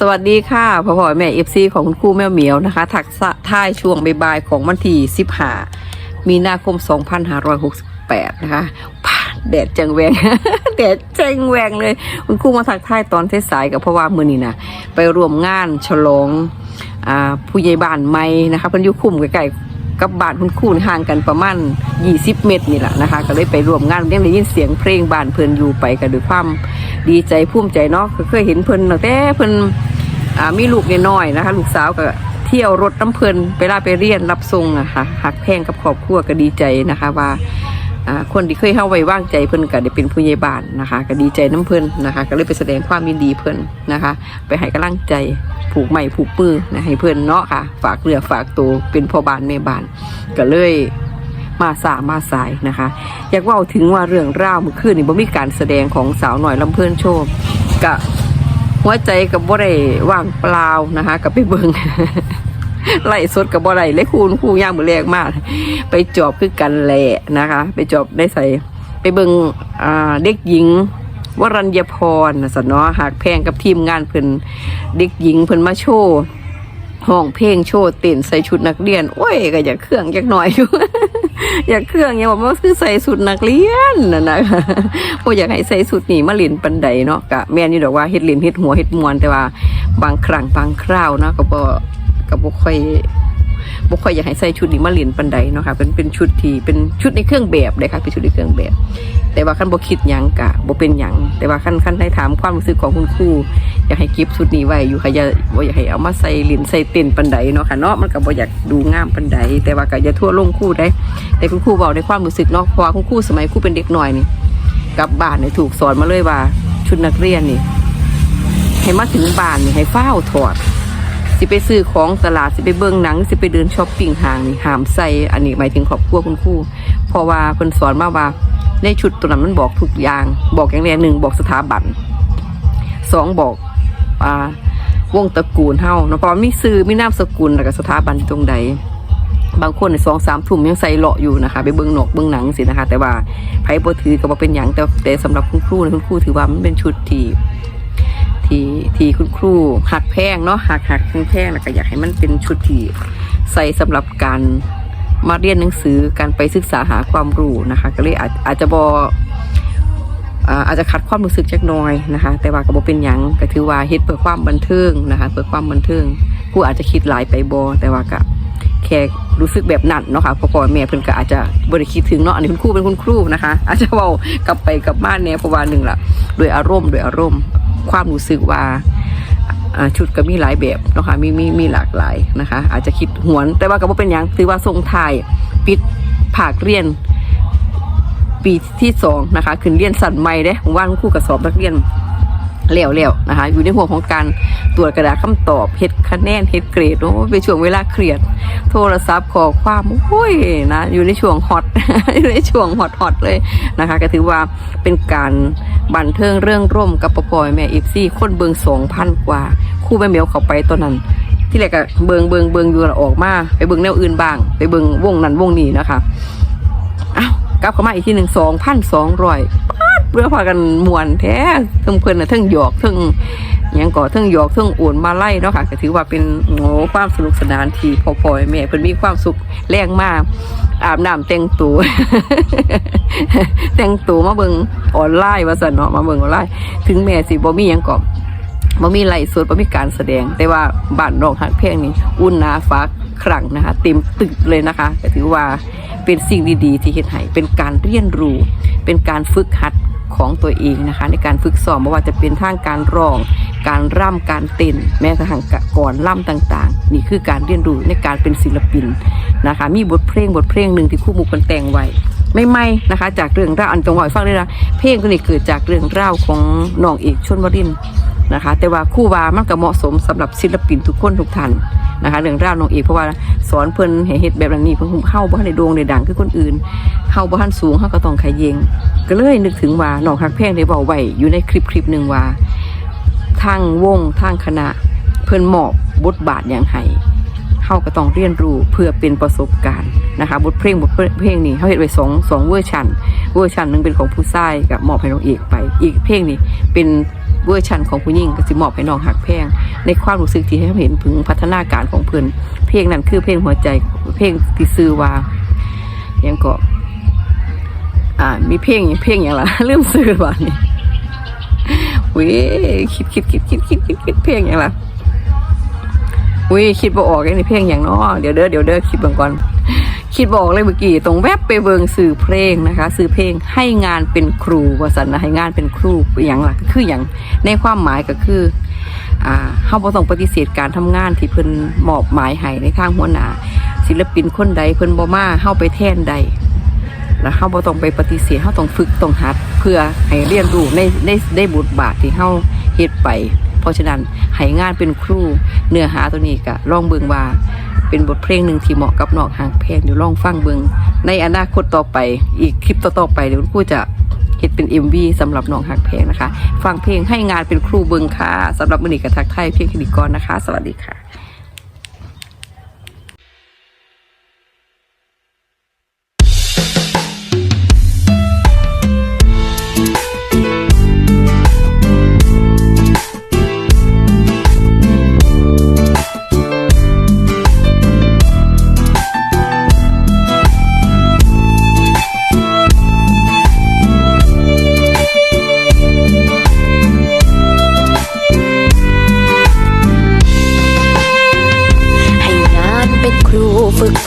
สวัสดีค่ะพ่อพ่อแม่เอฟซีของคุณครูแม่เหมียวนะคะ ถักษะท่ายช่วงบ่ายของวันที่15มีนาคม 2568 นะคะพาแดดจังแวงแดดจังแวงเลย คุณครูมาถักท่ายตอนสายกับเพราะว่ามือนี้นะไปร่วมงานฉลองอผู้ใหญ่บ้านใหม่นะคะเพิ่นอยู่คุ้มใกล้ๆกับบ้านคุณครูห่างกันประมาณ 20 เมตรนี่แหละนะคะ ก็เลยไปร่วมงานยังได้ยินเสียงเพลงบ้านเพิ่นอยู่ไปกันด้วยความ ดีใจภูมิใจเนาะเคยเห็นเพิ่นแต่เพิ่นอ่ามีลูกน้อยๆนะคะ ลูกสาวก็เที่ยวรถน้ำเพลินไปลาไปเรียนรับส่งอะค่ะหักแพงกับครอบครัวก็ดีใจนะคะว่าคนที่เคยเข้าไว้ว่างใจเพิ่นก็ได้เป็นผู้ใหญ่บ้านนะคะ ก็ดีใจน้ำเพลินนะคะ ก็เลยไปแสดงความยินดีเพิ่นนะคะ ไปให้กำลังใจผูกใหม่ผูกมือนะให้เพิ่นเนาะค่ะ ฝากเรือฝากตัวเป็นพ่อบ้านแม่บ้านก็เลย มาสามาสายนะคะ อยากว่าถึงว่าเรื่องราวมื่อคืนนี่บ่มีการแสดงของสาวหน่อยลำเพลินโชว์กะหัวใจกับบ่ได้ว่างเปล่านะคะกับไปเบิงไล่สดกับบ่ได้เลยคูณคู่ย่างมือแรกมาก ไปจอบคือกันแหละนะคะ ไปจอบได้ใส่ไปเบิงอ่าเด็กหญิงวรัญญพรสนเนาะหากแพงกับทีมงานเพิ่นเด็กหญิงเพิ่นมาโชว์ห้องเพลงโชว์เต้นใส่ชุดนักเรียน โอ้ยก็อยากเครื่องอยากหน่อยอยู่ อยากเครื่องอย่างบอกว่าคือใส่สุดนักเรียนนะนะโอ้อยากให้ใส่สุดนี่มาเล่นปันใดเนาะกะแม่นี่ดอกว่าเฮ็ดเล่นเฮ็ดหัวเฮ็ดมวนแต่ว่าบางครั้งบางคราวเนาะก็บ่ก็บ่ค่อย บ่ค่อยอยากให้ใส่ชุดนี้มาเล่นปันใดเนาะค่ะเป็นเป็นชุดที่เป็นชุดในเครื่องแบบเลยค่ะเป็นชุดในเครื่องแบบ แต่ว่าคันบ่คิดยังกะบ่เป็นยังแต่ว่าคันคันได้ถามความรู้สึกของคุณครูอยากให้ก็บชุดนี้ไว้อยู่ค่ะอย่าบ่อยากให้เอามาใส่ลิ้นใส่เต้นปันใดเนาะค่ะเนาะมันก็บ่อยากดูงามปันใดแต่ว่าก็อย่าทั่วลงครูได้ แต่คุณครูบอกในความรู้สึกเนาะเพราะว่าคุณครูสมัยครูเป็นเด็กหน่อยนี่กลับบ้านนี่ยถูกสอนมาเลยว่าชุดนักเรียนนี่ให้มาถึงบ้านนี่ให้เฝ้าถอด สิไปซื้อของตลาดสิไปเบิ่งหนัง สิไปเดินช้อปปิ้งห้างนี่ห้ามใส่อันนี้หมายถึงครอบครัวคุณครูเพราะว่าเพิ่นสอนมาว่าในชุดตัวนั้นมันบอกทุกอย่าง บอกอย่างแรกหนึ่งบอกสถาบันสองบอกอ่าวงตระกูลเฮาเนาะเพราะมีซื้อมีนามสกุลแล้วก็สถาบันตรงใดบางคนในสองสามทุ่มยังใส่เลาะอยู่นะคะ ไปเบิ้งหนกเบิ้งหนังสินะคะ แต่ว่าไพ่บ่ถือก็บ่เป็นอย่างแต่แต่สำหรับคุณครูนี่ยคุณครูถือว่ามันเป็นชุดที่ ที่ที่คุณครูหักแพงเนาะหักหักแพงแล้วก็อยากให้มันเป็นชุดที่ใส่สำหรับการมาเรียนหนังสือการไปศึกษาหาความรู้นะคะ ก็เลยอาจอาจจะบออาจจะขัดความรู้สึกจักหน่อยนะคะ แต่ว่าก็บ่เป็นหยังก็ถือว่าเฮ็ดเพื่อความบันเทิงนะคะเพื่อความบันเทิงครูอาจจะคิดหลายไปบ่แต่ว่าก็แค่รู้สึกแบบนั้นเนาะค่ะพ่อพ่อแม่เพิ่นก็อาจจะบริคิดถึงเนาะอันนี้คุณครูเป็นคุณครูนะคะ อาจจะเว้ากลับไปกลับบ้านเนี่ยเพราะว่าหนึ่งละโดยอารมณ์โดยอารมณ์ ความรู้สึกว่าชุดก็มีหลายแบบนะคะมีมีมีหลากหลายนะคะ อาจจะคิดหวน แต่ว่าก็บ่เป็นหยังถือว่าทรงไทยปิดภาคเรียน ปีที่สองนะคะขึ้นเรียนสั่นใหม่เด้ผมว่าคุณครูกับสอบนักเรียนแล้วแล้วนะคะ อยู่ในห่วงของการตรวจกระดาษคำตอบเฮ็ดคะแนนเฮ็ดเกรดโอ้เป็นช่วงเวลาเครียด โทรศัพท์ขอความโอ้ยนะอยู่ในช่วงฮอตอยู่ในช่วงฮอตฮอตเลยนะคะ ก็ถือว่าเป็นการ บันเทิงเรื่องร่มกับปปอยแม่อีฟซี่คนเบิงสองพันกว่า คู่แม่เหมียวเขาไปตอนนั้น ที่แรกก็เบิงเบิงเบิงอยู่ล้วออกมา ไปเบิงแนวอื่นบ้าง ไปเบิงวงนั้นวงนี้นะคะอ้าวกลับเข้ามาอีกทีหนึ่งสองพันสองร้อยเพื่อพากันมวนแท้ทั้งเพื่อนนะทั้งหยอกทั้ง ยังก่อทั้งหยอกทั้งโอนมาไล่เนาะค่ะก็ถือว่าเป็นโอ้ความสนุกสนานที่พ่อพ่อแม่เพิ่นมีความสุขแรงมากอาบน้ำแต่งตัวแต่งตัวมาเบิงออนไลน์ว่าซั่นเนาะมาเบิงออนไลน์ถึงแม่สิบ่มียังก็บ่มีไลฟ์สดบ่มีการแสดง แต่ว่าบ้านนอกหักเพลงนี่อุ่นนาฟ้าครั้งนะคะ เต็มตึกเลยนะคะก็ถือว่าเป็นสิ่งดีๆ ที่เฮ็ดให้เป็นการเรียนรู้ เป็นการฝึกหัด ของตัวเองนะคะ ในการฝึกซ้อมไม่ว่าจะเป็นทางการร้อง การร่ำการเต้นแม้กระทั่งก่อนร่ำต่างๆ นี่คือการเรียนรู้ในการเป็นศิลปินนะคะ มีบทเพลงบทเพลงหนึ่งที่คู่มุกกันแต่งไว้ไม่ไม่นะคะ จากเรื่องราวอันตรงหอยฟังเลยนะเพลงตัวนี้เกิดจากเรื่องราวของน้องเอกชนวรินทร์นะคะ แต่ว่าคู่วามันก็เหมาะสมสำหรับศิลปินทุกคนทุกท่านนะคะเรื่องราวน้องเอกเพราะว่าสอนเพิ่นให้เฮ็ดแบบนี้เพิ่นเข้าบ่ทันได้โด่งได้ดังคือคนอื่น เข้าบ่ทันสูงเขาก็ต้องขยเยง ก็เลยนึกถึงว่าน้องฮักแพงได้บอกไว้อยู่ในคลิปคลิปหนึ่งว่าทางวงทางคณะ เพิ่นหมอบบทบาทอย่างไห้เฮาก็ต้องเรียนรู้เพื่อเป็นประสบการณ์นะคะบทเพลงบทเพลงนี้เฮาเฮ็ดไว้สองสองเวอร์ชันเวอร์ชันหนึ่งเป็นของผู้ชายกับหมอบให้น้องเอกไป อีกเพลงนี้เป็นเวอร์ชันของผู้หญิงก็สิมอบให้น้องฮักแพงในความรู้สึกที่ให้เห็นถึงพัฒนาการของเพิ่อนเพลงนั้นคือเพลงหัวใจเพลงที่ซื้อว่ายังก็ อ่า มีเพลงเพลงอย่างละเริ่มซื้อว่านี่อุ้ยคิดคิดคิดคิดคิดคิดคิดเพลงอย่างละอุ้ยคิดบ่ออกไอ้นี่เพลงอย่างนาะเดี๋ยวเด้อเดี๋ยวเด้อคิดเบิ่งก่อนคิดบอกเลยเมื่อกี้ตรงแวบไปเบิงสื่อเพลงนะคะสื่อเพลงให้งานเป็นครูว่าสันนะให้งานเป็นครูอย่างล่ะก็คืออย่างในความหมายก็คืออ่าเฮาบ่ต้องปฏิเสธการทำงานที่เพิ่นมอบหมายให้ในทางหัวหน้าศิลปินคนใดเพิ่นบ่มาเฮาไปแทนใด แล้วเฮาบ่ต้องไปปฏิเสธเฮาต้องฝึกต้องหัด เพื่อให้เรียนรู้ในในในบทบาทที่เฮาเฮ็ดไป เพราะฉะนั้นให้งานเป็นครูเนื้อหาตัวนี้ก็ลองเบิ่งว่าเป็นบทเพลงหนึ่งที่เหมาะกับนอกหางแพงเดี๋ยวลองฟังเบิงในอนาคตต่อไป อีกคลิปต่อๆไปเดี๋ยวคุณครูจะเห็ดเป็น MV สำหรับน้องหักแพงนะคะ ฟังเพลงให้งานเป็นครูเบิงค่ะสำหรับมือนี้กับทักไทยเพียงแค่นี้ก่อนนะคะ สวัสดีค่ะ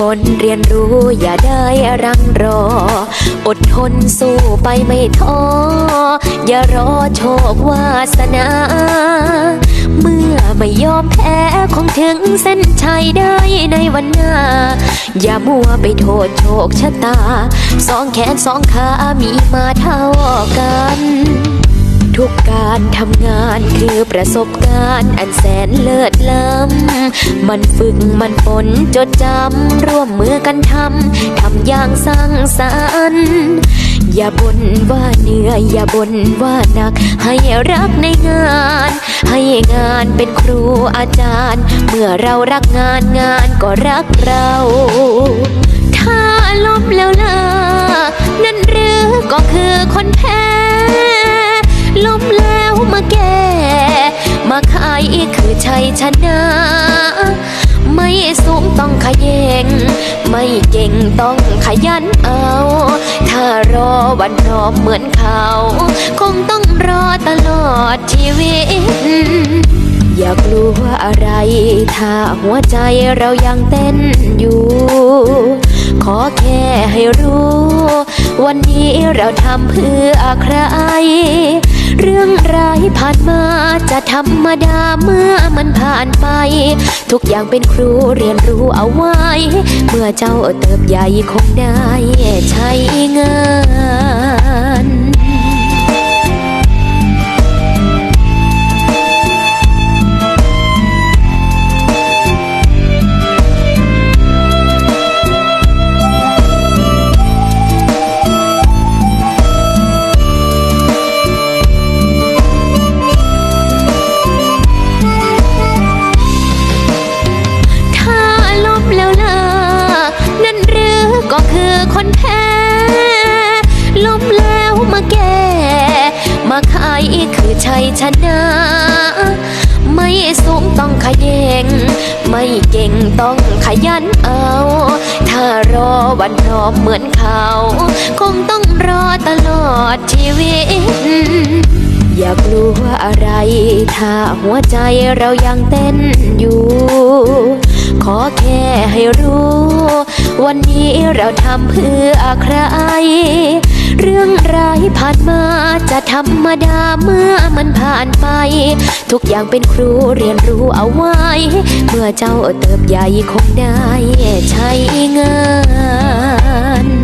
ฝนเรียนรู้อย่าได้รังรอ อดทนสู้ไปไม่ท้อ อย่ารอโชควาสนา เมื่อไม่ยอมแพ้คงถึงเส้นชัยได้ในวันหน้า อย่ามัวไปโทษโชคชะตา สองแขนสองขามีมาเท่ากัน ทุกการทำงานคือประสบการณ์อันแสนเลิศล้ำ มันฝึกมันฝนจดจำร่วมมือกันทำ ทำอย่างสร้างสรรค์อย่าบ่นว่าเหนื่อยอย่าบ่นว่าหนัก ให้รักในงาน ให้งานเป็นครูอาจารย์ เมื่อเรารักงานงานก็รักเรา ถ้าล้มแล้วล่ะนั่นหรือก็คือ ชัยชนะ ไม่สูงต้องขยงไม่เก่งต้องขยันเอา ถ้ารอวันพร้อมเหมือนเขา คงต้องรอตลอดชีวิต อย่ากลัวอะไร ถ้าหัวใจเรายังเต้นอยู่ ขอแค่ให้รู้ วันนี้เราทำเพื่อใคร เรื่องร้ายผ่านมาจะธรรมดาเมื่อมันผ่านไป ทุกอย่างเป็นครูเรียนรู้เอาไว้ เมื่อเจ้าเติบใหญ่คงได้ใช้งาน ชัยชนะ ไม่สูงต้องขยงไม่เก่งต้องขยันเอา ถ้ารอวันพร้อมเหมือนเขา คงต้องรอตลอดชีวิต อย่ากลัวอะไร ถ้าหัวใจเรายังเต้นอยู่ ขอแค่ให้รู้ วันนี้เราทำเพื่อใคร เรื่องร้ายผ่านมาจะธรรมดาเมื่อมันผ่านไป ทุกอย่างเป็นครูเรียนรู้เอาไว้ เมื่อเจ้าเติบใหญ่คงได้ใช้งาน